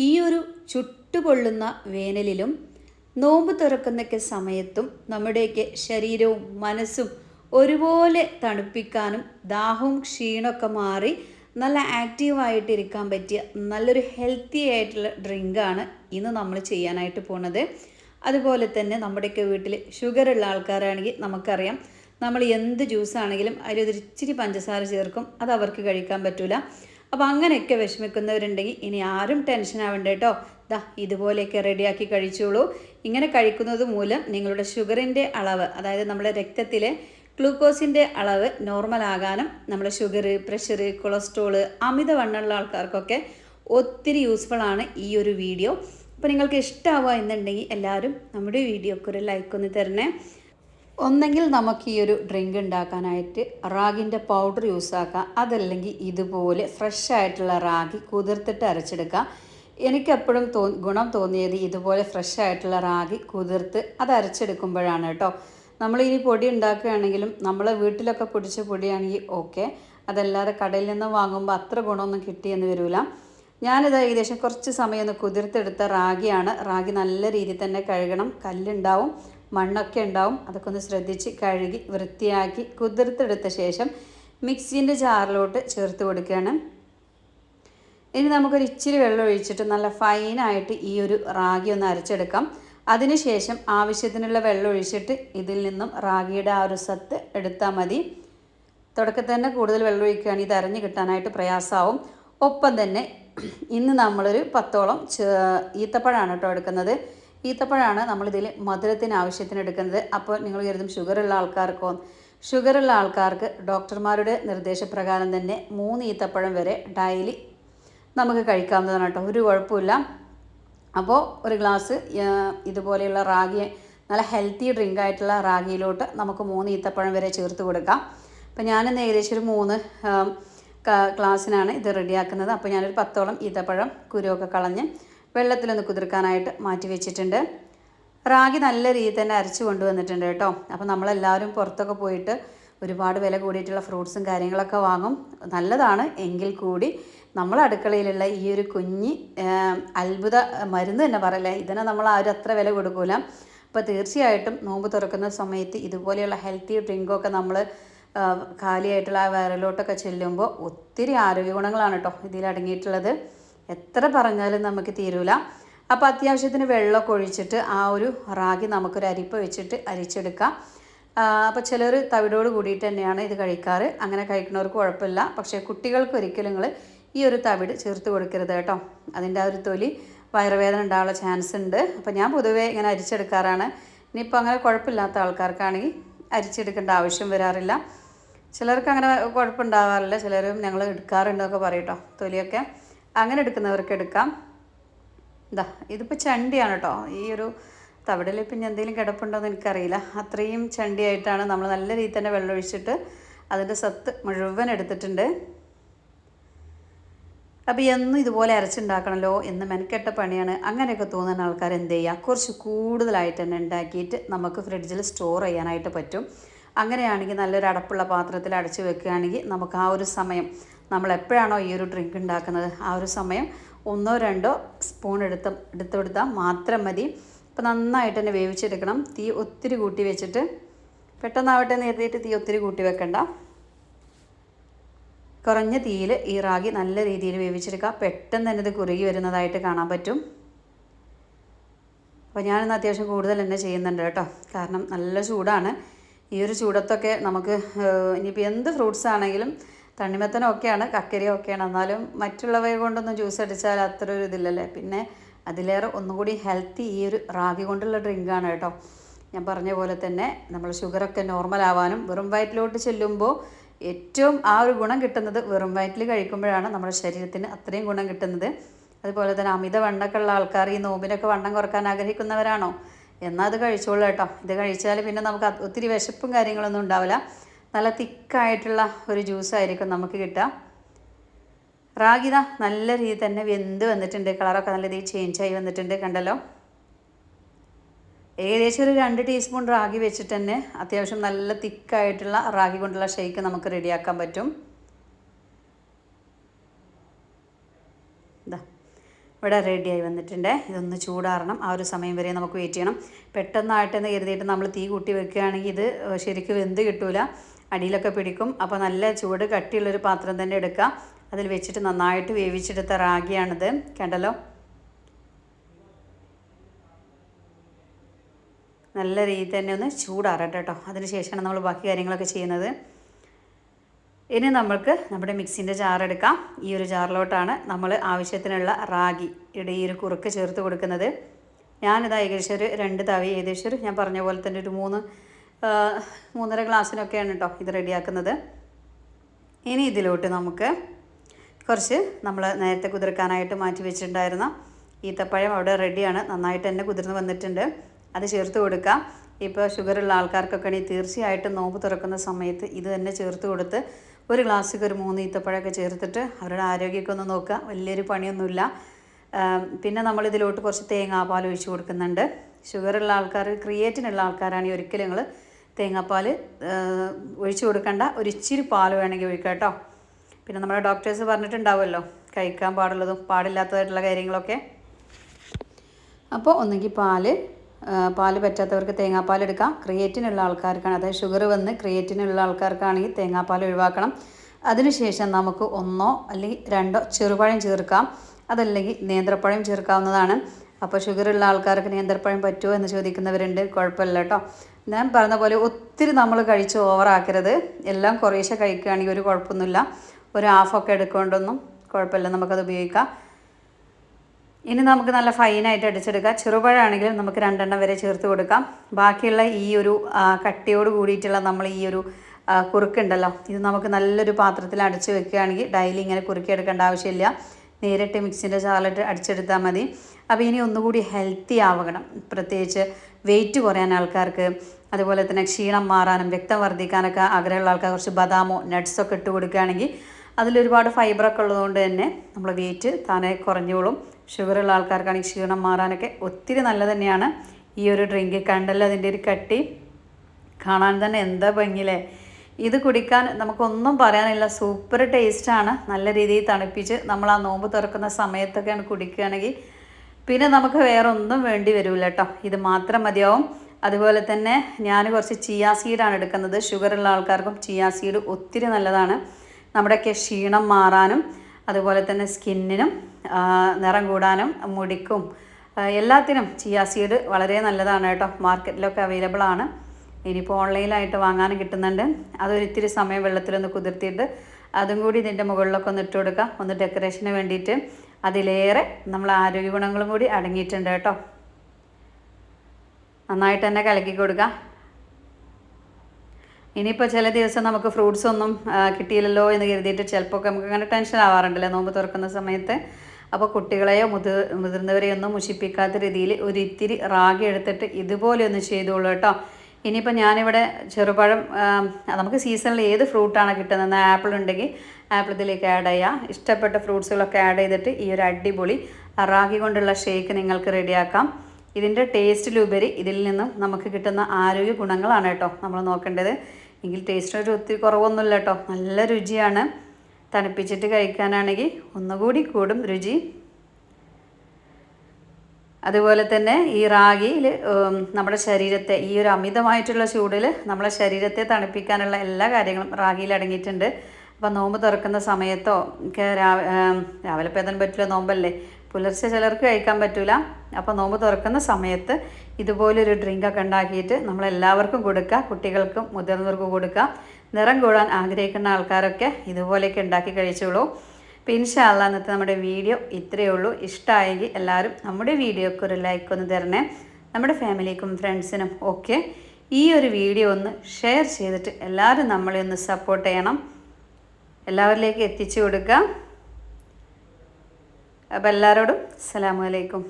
ഈ ഒരു ചുട്ടുപൊള്ളുന്ന വേനലിലും നോമ്പ് തുറക്കുന്നൊക്കെ സമയത്തും നമ്മുടെയൊക്കെ ശരീരവും മനസ്സും ഒരുപോലെ തണുപ്പിക്കാനും ദാഹവും ക്ഷീണമൊക്കെ മാറി നല്ല ആക്റ്റീവായിട്ടിരിക്കാൻ പറ്റിയ നല്ലൊരു ഹെൽത്തി ആയിട്ടുള്ള ഡ്രിങ്കാണ് ഇന്ന് നമ്മൾ ചെയ്യാനായിട്ട് പോണത്. അതുപോലെ തന്നെ നമ്മുടെയൊക്കെ വീട്ടിൽ ഷുഗർ ഉള്ള ആൾക്കാരാണെങ്കിൽ നമുക്കറിയാം നമ്മൾ എന്ത് ജ്യൂസ് ആണെങ്കിലും അതിലൊരു ഇച്ചിരി പഞ്ചസാര ചേർക്കും അത് അവർക്ക് കഴിക്കാൻ പറ്റൂല. അപ്പോൾ അങ്ങനെയൊക്കെ വിഷമിക്കുന്നവരുണ്ടെങ്കിൽ ഇനി ആരും ടെൻഷൻ ആവണ്ട കേട്ടോ. ദാ ഇതുപോലെയൊക്കെ റെഡിയാക്കി കഴിച്ചോളൂ. ഇങ്ങനെ കഴിക്കുന്നത് മൂലം നിങ്ങളുടെ ഷുഗറിന്റെ അളവ് അതായത് നമ്മുടെ രക്തത്തിലെ ഗ്ലൂക്കോസിന്റെ അളവ് നോർമൽ ആകാനും നമ്മുടെ ഷുഗർ പ്രഷർ കൊളസ്ട്രോൾ അമിതവണ്ണമുള്ള ആൾക്കാർക്കൊക്കെ ഒത്തിരി യൂസ്ഫുൾ ആണ് ഈ ഒരു വീഡിയോ. അപ്പോൾ നിങ്ങൾക്ക് ഇഷ്ടമാവുക എന്നുണ്ടെങ്കിൽ എല്ലാവരും നമ്മുടെ വീഡിയോക്ക് ഒരു ലൈക്ക് ഒന്ന് തരണേ. ഒന്നെങ്കിൽ നമുക്ക് ഈ ഒരു ഡ്രിങ്ക് ഉണ്ടാക്കാനായിട്ട് റാഗിന്റെ പൗഡർ യൂസ് ആക്കാം. അതല്ലെങ്കിൽ ഇതുപോലെ ഫ്രഷ് ആയിട്ടുള്ള റാഗി കുതിർത്തിട്ട് അരച്ചെടുക്കാം. എനിക്കെപ്പോഴും തോ ഗുണം തോന്നിയത് ഇതുപോലെ ഫ്രഷ് ആയിട്ടുള്ള റാഗി കുതിർത്ത് അത് അരച്ചെടുക്കുമ്പോഴാണ് കേട്ടോ. നമ്മൾ ഈ പൊടി ഉണ്ടാക്കുകയാണെങ്കിലും നമ്മളെ വീട്ടിലൊക്കെ പൊടിച്ച പൊടിയാണെങ്കിൽ ഓക്കെ അതല്ലാതെ കടയിൽ നിന്ന് വാങ്ങുമ്പോൾ അത്ര ഗുണമൊന്നും കിട്ടിയെന്ന് വരില്ല ഞാനിത് ഏകദേശം കുറച്ച് സമയം ഒന്ന് കുതിർത്തെടുത്ത റാഗിയാണ്. റാഗി നല്ല രീതിയിൽ തന്നെ കഴുകണം. കല്ലുണ്ടാവും. മണ്ണൊക്കെ ഉണ്ടാവും. അതൊക്കെ ഒന്ന് ശ്രദ്ധിച്ച് കഴുകി വൃത്തിയാക്കി കുതിർത്തെടുത്ത ശേഷം മിക്സിന്റെ ജാറിലോട്ട് ചേർത്ത് കൊടുക്കുകയാണ്. ഇനി നമുക്കൊരു ഇച്ചിരി വെള്ളം ഒഴിച്ചിട്ട് നല്ല ഫൈനായിട്ട് ഈ ഒരു റാഗി ഒന്ന് അരച്ചെടുക്കാം. അതിനുശേഷം ആവശ്യത്തിനുള്ള വെള്ളം ഒഴിച്ചിട്ട് ഇതിൽ നിന്നും റാഗിയുടെ ആ ഒരു സത്ത് എടുത്താൽ മതി. തുടക്കത്തിൽ തന്നെ കൂടുതൽ വെള്ളം ഒഴിക്കുകയാണെങ്കിൽ ഇത് അരഞ്ഞു കിട്ടാനായിട്ട് പ്രയാസമാവും. ഒപ്പം തന്നെ ഇന്ന് നമ്മളൊരു പത്തോളം ഈത്തപ്പഴമാണ് കേട്ടോ എടുക്കുന്നത്. ഈത്തപ്പഴമാണ് നമ്മളിതിൽ മധുരത്തിന് ആവശ്യത്തിന് എടുക്കുന്നത്. അപ്പോൾ നിങ്ങൾ കരുതും ഷുഗറുള്ള ആൾക്കാർക്കോ ഷുഗറുള്ള ആൾക്കാർക്ക് ഡോക്ടർമാരുടെ നിർദ്ദേശപ്രകാരം തന്നെ മൂന്ന് ഈത്തപ്പഴം വരെ ഡെയിലി നമുക്ക് കഴിക്കാവുന്നതാണ് കേട്ടോ. ഒരു കുഴപ്പമില്ല. അപ്പോൾ ഒരു ഗ്ലാസ് ഇതുപോലെയുള്ള റാഗി നല്ല ഹെൽത്തി ഡ്രിങ്ക് ആയിട്ടുള്ള റാഗിയിലോട്ട് നമുക്ക് മൂന്ന് ഈത്തപ്പഴം വരെ ചേർത്ത് കൊടുക്കാം. അപ്പോൾ ഞാനിന്ന് ഏകദേശം ഒരു മൂന്ന് ക്ലാസ്സിനാണ് ഇത് റെഡിയാക്കുന്നത്. അപ്പോൾ ഞാനൊരു പത്തോളം ഈത്തപ്പഴം കുരുവൊക്കെ കളഞ്ഞ് വെള്ളത്തിലൊന്ന് കുതിർക്കാനായിട്ട് മാറ്റി വെച്ചിട്ടുണ്ട്. റാഗി നല്ല രീതിയിൽ തന്നെ അരച്ച് കൊണ്ടുവന്നിട്ടുണ്ട് കേട്ടോ. അപ്പോൾ നമ്മളെല്ലാവരും പുറത്തൊക്കെ പോയിട്ട് ഒരുപാട് വില കൂടിയിട്ടുള്ള ഫ്രൂട്ട്സും കാര്യങ്ങളൊക്കെ വാങ്ങും. നല്ലതാണ്. എങ്കിൽ കൂടി നമ്മൾ അടുക്കളയിലുള്ള ഈ ഒരു കുഞ്ഞി അത്ഭുത മരുന്ന് തന്നെ പറയല്ലേ? ഇതിനെ നമ്മൾ ആരും അത്ര വില കൊടുക്കൂല. അപ്പോൾ തീർച്ചയായിട്ടും നോമ്പ് തുറക്കുന്ന സമയത്ത് ഇതുപോലെയുള്ള ഹെൽത്തി ഡ്രിങ്കൊക്കെ നമ്മൾ കാലിയായിട്ടുള്ള ആ വയറിലോട്ടൊക്കെ ചെല്ലുമ്പോൾ ഒത്തിരി ആരോഗ്യ ഗുണങ്ങളാണ് കേട്ടോ ഇതിൽ അടങ്ങിയിട്ടുള്ളത്. എത്ര പറഞ്ഞാലും നമുക്ക് തീരൂല. അപ്പോൾ അത്യാവശ്യത്തിന് വെള്ളമൊക്കെ ഒഴിച്ചിട്ട് ആ ഒരു റാഗി നമുക്കൊരു അരിപ്പ വെച്ചിട്ട് അരിച്ചെടുക്കാം. അപ്പോൾ ചിലർ തവിടോട് കൂടിയിട്ട് തന്നെയാണ് ഇത് കഴിക്കാറ്. അങ്ങനെ കഴിക്കുന്നവർക്ക് കുഴപ്പമില്ല. പക്ഷേ കുട്ടികൾക്ക് ഒരിക്കലും നിങ്ങൾ ഈ ഒരു തവിട് ചേർത്ത് കൊടുക്കരുത് കേട്ടോ. അതിന്റെ ആ ഒരു തൊലി വയറുവേദന ഉണ്ടാകാനുള്ള ചാൻസ് ഉണ്ട്. അപ്പോൾ ഞാൻ പൊതുവേ ഇങ്ങനെ അരിച്ചെടുക്കാറാണ്. ഇനിയിപ്പോൾ അങ്ങനെ കുഴപ്പമില്ലാത്ത ആൾക്കാർക്കാണെങ്കിൽ അരിച്ചെടുക്കേണ്ട ആവശ്യം വരാറില്ല. ചിലർക്ക് അങ്ങനെ കുഴപ്പമുണ്ടാകാറില്ല ചിലരും ഞങ്ങൾ എടുക്കാറുണ്ടെന്നൊക്കെ പറയും കേട്ടോ. തൊലിയൊക്കെ. അങ്ങനെ എടുക്കുന്നവർക്ക് എടുക്കാം. ഇതാ ഇതിപ്പോൾ ചണ്ടിയാണ് കേട്ടോ ഈ ഒരു തവിടിൽ പിന്നെ എന്തെങ്കിലും കിടപ്പുണ്ടോ എന്ന് എനിക്കറിയില്ല. അത്രയും ചണ്ടിയായിട്ടാണ് നമ്മൾ നല്ല രീതിയിൽ തന്നെ വെള്ളം ഒഴിച്ചിട്ട് അതിന്റെ സത്ത് മുഴുവൻ എടുത്തിട്ടുണ്ട്. അപ്പോൾ എന്നും ഇതുപോലെ അരച്ചുണ്ടാക്കണമല്ലോ എന്ന് മെനക്കെട്ട പണിയാണ്. അങ്ങനെയൊക്കെ തോന്നുന്ന ആൾക്കാർ എന്ത് ചെയ്യുക? കുറച്ച് കൂടുതലായിട്ട് തന്നെ ഉണ്ടാക്കിയിട്ട് നമുക്ക് ഫ്രിഡ്ജിൽ സ്റ്റോർ ചെയ്യാനായിട്ട് പറ്റും. അങ്ങനെയാണെങ്കിൽ നല്ലൊരു അടപ്പുള്ള പാത്രത്തിൽ അടച്ചു വെക്കുകയാണെങ്കിൽ നമുക്ക് ആ ഒരു സമയം നമ്മൾ എപ്പോഴാണോ ഈ ഒരു ഡ്രിങ്ക് ഉണ്ടാക്കുന്നത്? ആ ഒരു സമയം ഒന്നോ രണ്ടോ സ്പൂൺ എടുത്ത് എടുത്തു കൊടുത്താൽ മാത്രം മതി. അപ്പോൾ നന്നായിട്ട് തന്നെ വേവിച്ചെടുക്കണം. തീ ഒത്തിരി കൂട്ടി വെച്ചിട്ട് പെട്ടെന്നാവട്ടെ നേരത്തെ തീ ഒത്തിരി കൂട്ടി വെക്കണ്ട. കുറഞ്ഞ തീയിൽ ഈ റാഗി നല്ല രീതിയിൽ വേവിച്ചെടുക്കുക പെട്ടെന്ന് തന്നെ ഇത് കുറുകി വരുന്നതായിട്ട് കാണാൻ പറ്റും. അപ്പോൾ ഞാനിന്ന് അത്യാവശ്യം കൂടുതൽ തന്നെ ചെയ്യുന്നുണ്ട് കേട്ടോ. കാരണം നല്ല ചൂടാണ്. ഈ ഒരു ചൂടത്തൊക്കെ നമുക്ക് ഇനിയിപ്പോൾ എന്ത് ഫ്രൂട്ട്സ് ആണെങ്കിലും തണ്ണിമത്തനൊക്കെയാണ് കക്കരിയൊക്കെയാണ്. എന്നാലും മറ്റുള്ളവയെ കൊണ്ടൊന്നും ജ്യൂസ് അടിച്ചാൽ അത്ര ഒരു ഇതില്ലല്ലേ? പിന്നെ അതിലേറെ ഒന്നും കൂടി ഹെൽത്തി ഈ ഒരു റാഗി കൊണ്ടുള്ള ഡ്രിങ്കാണ് കേട്ടോ. ഞാൻ പറഞ്ഞ പോലെ തന്നെ നമ്മൾ ഷുഗറൊക്കെ നോർമൽ ആവാനും വെറും വയറ്റിലോട്ട് ചെല്ലുമ്പോൾ ഏറ്റവും ആ ഒരു ഗുണം കിട്ടുന്നത് വെറും വയറ്റിൽ കഴിക്കുമ്പോഴാണ് നമ്മുടെ ശരീരത്തിന് അത്രയും ഗുണം കിട്ടുന്നത്. അതുപോലെ തന്നെ അമിത വണ്ണമൊക്കെ ഉള്ള ആൾക്കാർ ഈ നോമ്പിനൊക്കെ വണ്ണം കുറയ്ക്കാൻ ആഗ്രഹിക്കുന്നവരാണോ? എന്നാൽ അത് കഴിച്ചോളൂ കേട്ടോ. ഇത് കഴിച്ചാൽ പിന്നെ നമുക്ക് ഒത്തിരി വിശപ്പും കാര്യങ്ങളൊന്നും ഉണ്ടാവില്ല. നല്ല തിക്കായിട്ടുള്ള ഒരു ജ്യൂസായിരിക്കും നമുക്ക് കിട്ടുക. റാഗിത നല്ല രീതിയിൽ തന്നെ വെന്ത് വന്നിട്ടുണ്ട്. കളറൊക്കെ നല്ല രീതിയിൽ ചേഞ്ച് ആയി വന്നിട്ടുണ്ട് കണ്ടല്ലോ. ഏകദേശം ഒരു രണ്ട് ടീസ്പൂൺ റാഗി വെച്ചിട്ട് തന്നെ അത്യാവശ്യം നല്ല തിക്കായിട്ടുള്ള റാഗി കൊണ്ടുള്ള ഷേക്ക് നമുക്ക് റെഡിയാക്കാൻ പറ്റും. ഇതാ ഇവിടെ റെഡിയായി വന്നിട്ടുണ്ട്. ഇതൊന്ന് ചൂടാറണം. ആ ഒരു സമയം വരെ നമുക്ക് വെയിറ്റ് ചെയ്യണം. പെട്ടെന്നായിട്ടെന്ന് കരുതിയിട്ട് നമ്മൾ തീ കൂട്ടി വെക്കുകയാണെങ്കിൽ ഇത് ശരിക്കും വെന്ത് കിട്ടൂല. അടിയിലൊക്കെ പിടിക്കും. അപ്പോൾ നല്ല ചൂട് കട്ടിയുള്ളൊരു പാത്രം തന്നെ എടുക്കാം. അതിൽ വെച്ചിട്ട് നന്നായിട്ട് വേവിച്ചെടുത്ത റാഗിയാണിത്. കണ്ടല്ലോ? നല്ല രീതിയിൽ തന്നെ ഒന്ന് ചൂടാറട്ടെ കേട്ടോ. അതിന് ശേഷമാണ് നമ്മൾ ബാക്കി കാര്യങ്ങളൊക്കെ ചെയ്യുന്നത്. ഇനി നമ്മൾക്ക് നമ്മുടെ മിക്സിന്റെ ജാറെടുക്കാം ഈ ഒരു ജാറിലോട്ടാണ് നമ്മൾ ആവശ്യത്തിനുള്ള റാഗി ഇവിടെ ഈ ഒരു കുറുക്ക് ചേർത്ത് കൊടുക്കുന്നത്. ഞാനിത് ഏകദേശം ഒരു രണ്ട് തവി ഏകദേശം ഒരു ഞാൻ പറഞ്ഞ പോലെ തന്നെ ഒരു മൂന്ന് മൂന്നര ഗ്ലാസ്സിനൊക്കെയാണ് കേട്ടോ ഇത് റെഡിയാക്കുന്നത്. ഇനി ഇതിലോട്ട് നമുക്ക് കുറച്ച് നമ്മൾ നേരത്തെ കുതിർക്കാനായിട്ട് മാറ്റി വെച്ചിട്ടുണ്ടായിരുന്ന ഈത്തപ്പഴം അവിടെ റെഡിയാണ്. നന്നായിട്ട് തന്നെ കുതിർന്ന് വന്നിട്ടുണ്ട്. അത് ചേർത്ത് കൊടുക്കാം. ഇപ്പോൾ ഷുഗറുള്ള ആൾക്കാർക്കൊക്കെ ആണെങ്കിൽ തീർച്ചയായിട്ടും നോമ്പ് തുറക്കുന്ന സമയത്ത് ഇത് തന്നെ ചേർത്ത് കൊടുത്ത് ഒരു ഗ്ലാസ്സിക്ക് ഒരു മൂന്ന് ഈത്തപ്പഴമൊക്കെ ചേർത്തിട്ട് അവരുടെ ആരോഗ്യമൊക്കെ ഒന്ന് നോക്കുക. വലിയൊരു പണിയൊന്നുമില്ല. പിന്നെ നമ്മൾ ഇതിലോട്ട് കുറച്ച് തേങ്ങാപ്പാൽ ഒഴിച്ച് കൊടുക്കുന്നുണ്ട്. ഷുഗറുള്ള ആൾക്കാർ ക്രിയേറ്റിനുള്ള ആൾക്കാരാണെങ്കിൽ ഒരിക്കലും നിങ്ങൾ തേങ്ങാപ്പാൽ ഒഴിച്ചു കൊടുക്കേണ്ട. ഒരു ഇച്ചിരി പാൽ വേണമെങ്കിൽ ഒഴിക്കാം കേട്ടോ. പിന്നെ നമ്മുടെ ഡോക്ടേഴ്സ് പറഞ്ഞിട്ടുണ്ടാവുമല്ലോ കഴിക്കാൻ പാടുള്ളതും പാടില്ലാത്തതായിട്ടുള്ള കാര്യങ്ങളൊക്കെ. അപ്പോൾ ഒന്നെങ്കിൽ പാൽ പാൽ പറ്റാത്തവർക്ക് തേങ്ങാപ്പാൽ എടുക്കാം. ക്രിയേറ്റിനുള്ള ആൾക്കാർക്കാണ് അതായത് ഷുഗർ വന്ന് ക്രിയേറ്റിനുള്ള ആൾക്കാർക്കാണെങ്കിൽ തേങ്ങാപ്പാൽ ഒഴിവാക്കണം. അതിനുശേഷം നമുക്ക് ഒന്നോ അല്ലെങ്കിൽ രണ്ടോ ചെറുപഴം ചേർക്കാം. അതല്ലെങ്കിൽ നേന്ത്രപ്പഴം ചേർക്കാവുന്നതാണ്. അപ്പോൾ ഷുഗർ ഉള്ള ആൾക്കാർക്ക് നേന്ത്രപ്പഴം പറ്റുമോ എന്ന് ചോദിക്കുന്നവരുണ്ട്. കുഴപ്പമില്ല കേട്ടോ. ഞാൻ പറഞ്ഞ പോലെ ഒത്തിരി നമ്മൾ കഴിച്ച് ഓവറാക്കരുത്. എല്ലാം കുറേശ്ശെ കഴിക്കുകയാണെങ്കിൽ ഒരു കുഴപ്പമൊന്നുമില്ല. ഒരു ഹാഫൊക്കെ എടുക്കൊണ്ടൊന്നും കുഴപ്പമില്ല. നമുക്കത് ഉപയോഗിക്കാം. ഇനി നമുക്ക് നല്ല ഫൈനായിട്ട് അടിച്ചെടുക്കാം. ചെറുപഴമാണെങ്കിലും നമുക്ക് രണ്ടെണ്ണം വരെ ചേർത്ത് കൊടുക്കാം. ബാക്കിയുള്ള ഈ ഒരു കട്ടിയോട് കൂടിയിട്ടുള്ള നമ്മൾ ഈ ഒരു കുറുക്കുണ്ടല്ലോ. ഇത് നമുക്ക് നല്ലൊരു പാത്രത്തിൽ അടിച്ച് വെക്കുകയാണെങ്കിൽ ഡെയിലി ഇങ്ങനെ കുറുക്കിയെടുക്കേണ്ട ആവശ്യമില്ല. നേരിട്ട് മിക്സിന്റെ ചാലിട്ട് അടിച്ചെടുത്താൽ മതി. അപ്പോൾ ഇനി ഒന്നുകൂടി ഹെൽത്തി ആവണം. പ്രത്യേകിച്ച് വെയിറ്റ് കുറയാൻ ആൾക്കാർക്ക് അതുപോലെ തന്നെ ക്ഷീണം മാറാനും രക്തം വർദ്ധിക്കാനൊക്കെ ആഗ്രഹമുള്ള ആൾക്കാർ കുറച്ച് ബദാമോ നട്ട്സൊക്കെ ഇട്ട് കൊടുക്കുകയാണെങ്കിൽ അതിലൊരുപാട് ഫൈബറൊക്കെ ഉള്ളതുകൊണ്ട് തന്നെ നമ്മൾ വെയിറ്റ് താനെ കുറഞ്ഞോളും. ഷുഗറുള്ള ആൾക്കാർക്കാണെങ്കിൽ ക്ഷീണം മാറാനൊക്കെ ഒത്തിരി നല്ല തന്നെയാണ്. ഈ ഒരു ഡ്രിങ്ക് കണ്ടല്ലോ അതിന്റെ ഒരു കട്ടി. കാണാൻ തന്നെ എന്താ ഭംഗിയില്ലേ? ഇത് കുടിക്കാൻ നമുക്കൊന്നും പറയാനില്ല. സൂപ്പർ ടേസ്റ്റാണ് നല്ല രീതിയിൽ തണുപ്പിച്ച് നമ്മൾ ആ നോമ്പ് തുറക്കുന്ന സമയത്തൊക്കെയാണ് കുടിക്കുകയാണെങ്കിൽ പിന്നെ നമുക്ക് വേറെ ഒന്നും വേണ്ടി വരില്ല കേട്ടോ ഇത് മാത്രം മതിയാവും. അതുപോലെ തന്നെ ഞാൻ കുറച്ച് ചിയാ സീഡാണ് എടുക്കുന്നത്. ഷുഗറുള്ള ആൾക്കാർക്കും ചിയാ സീഡ് ഒത്തിരി നല്ലതാണ്. നമ്മുടെയൊക്കെ ക്ഷീണം മാറാനും അതുപോലെ തന്നെ സ്കിന്നിനും നിറം കൂടാനും മുടിക്കും എല്ലാത്തിനും ചിയാ സീഡ് വളരെ നല്ലതാണ് കേട്ടോ. മാർക്കറ്റിലൊക്കെ അവൈലബിൾ ആണ്. ഇനിയിപ്പോൾ ഓൺലൈനായിട്ട് വാങ്ങാനും കിട്ടുന്നുണ്ട്. അതൊരിത്തിരി സമയം വെള്ളത്തിലൊന്ന് കുതിർത്തിയിട്ട് അതും കൂടി ഇതിന്റെ മുകളിലൊക്കെ ഒന്ന് ഇട്ട് കൊടുക്കാം. ഒന്ന് ഡെക്കറേഷന് വേണ്ടിയിട്ട്. അതിലേറെ നമ്മൾ ആരോഗ്യ ഗുണങ്ങളും കൂടി അടങ്ങിയിട്ടുണ്ട് കേട്ടോ. നന്നായിട്ട് തന്നെ കലക്കി കൊടുക്കുക ഇനിയിപ്പോൾ ചില ദിവസം നമുക്ക് ഫ്രൂട്ട്സ് ഒന്നും കിട്ടിയില്ലല്ലോ എന്ന് കരുതിയിട്ട് ചിലപ്പോൾ നമുക്ക് അങ്ങനെ ടെൻഷൻ ആവാറുണ്ടല്ലോ നോമ്പ് തുറക്കുന്ന സമയത്ത്. അപ്പോൾ കുട്ടികളെയോ മുതിർ മുതിർന്നവരെയൊന്നും മുഷിപ്പിക്കാത്ത രീതിയിൽ ഒരു ഇത്തിരി റാഗി എടുത്തിട്ട് ഇതുപോലെ ഒന്ന് ചെയ്തോളൂ കേട്ടോ. ഇനിയിപ്പോൾ ഞാനിവിടെ ചെറുപഴം നമുക്ക് സീസണിൽ ഏത് ഫ്രൂട്ടാണ് കിട്ടുന്നത്? ആപ്പിൾ ഉണ്ടെങ്കിൽ ആപ്പിൾ ഇതിലേക്ക് ആഡ് ചെയ്യാം. ഇഷ്ടപ്പെട്ട ഫ്രൂട്ട്സുകളൊക്കെ ആഡ് ചെയ്തിട്ട് ഈ ഒരു അടിപൊളി റാഗി കൊണ്ടുള്ള ഷേക്ക് നിങ്ങൾക്ക് റെഡിയാക്കാം. ഇതിന്റെ ടേസ്റ്റിലുപരി ഇതിൽ നിന്നും നമുക്ക് കിട്ടുന്ന ആരോഗ്യ ഗുണങ്ങളാണ് കേട്ടോ നമ്മൾ നോക്കേണ്ടത്. എങ്കിൽ ടേസ്റ്റിനൊരു ഒത്തിരി കുറവൊന്നുമില്ല കേട്ടോ. നല്ല രുചിയാണ്. തണുപ്പിച്ചിട്ട് കഴിക്കാനാണെങ്കിൽ ഒന്നുകൂടി കൂടും രുചി. അതുപോലെ തന്നെ ഈ റാഗിയിൽ നമ്മുടെ ശരീരത്തെ ഈ ഒരു അമിതമായിട്ടുള്ള ചൂടിൽ നമ്മുടെ ശരീരത്തെ തണുപ്പിക്കാനുള്ള എല്ലാ കാര്യങ്ങളും റാഗിയിൽ അടങ്ങിയിട്ടുണ്ട്. അപ്പോൾ നോമ്പ് തുറക്കുന്ന സമയത്തോ ഒക്കെ രാവിലെ പേതൻ പറ്റില്ല നോമ്പല്ലേ? പുലർച്ചെ ചിലർക്ക് കഴിക്കാൻ പറ്റില്ല അപ്പോൾ നോമ്പ് തുറക്കുന്ന സമയത്ത് ഇതുപോലൊരു ഡ്രിങ്കൊക്കെ ഉണ്ടാക്കിയിട്ട് നമ്മളെല്ലാവർക്കും കൊടുക്കുക. കുട്ടികൾക്കും മുതിർന്നവർക്കും കൊടുക്കുക. നിറം കൂടാൻ ആഗ്രഹിക്കുന്ന ആൾക്കാരൊക്കെ ഇതുപോലെയൊക്കെ ഉണ്ടാക്കി കഴിച്ചോളൂ. അപ്പോൾ ഇൻഷാല്ല ഇന്നത്തെ നമ്മുടെ വീഡിയോ ഇത്രയേ ഉള്ളൂ. ഇഷ്ടമായെങ്കിൽ എല്ലാവരും നമ്മുടെ വീഡിയോക്ക് ഒരു ലൈക്ക് ഒന്ന് തരണേ. നമ്മുടെ ഫാമിലിക്കും ഫ്രണ്ട്സിനും ഒക്കെ ഈ ഒരു വീഡിയോ ഒന്ന് ഷെയർ ചെയ്തിട്ട് എല്ലാവരും നമ്മളെ ഒന്ന് സപ്പോർട്ട് ചെയ്യണം. എല്ലാവരിലേക്കും എത്തിച്ചു കൊടുക്കുക. അപ്പോൾ എല്ലാവരോടും അസ്സാം അലൈക്കും.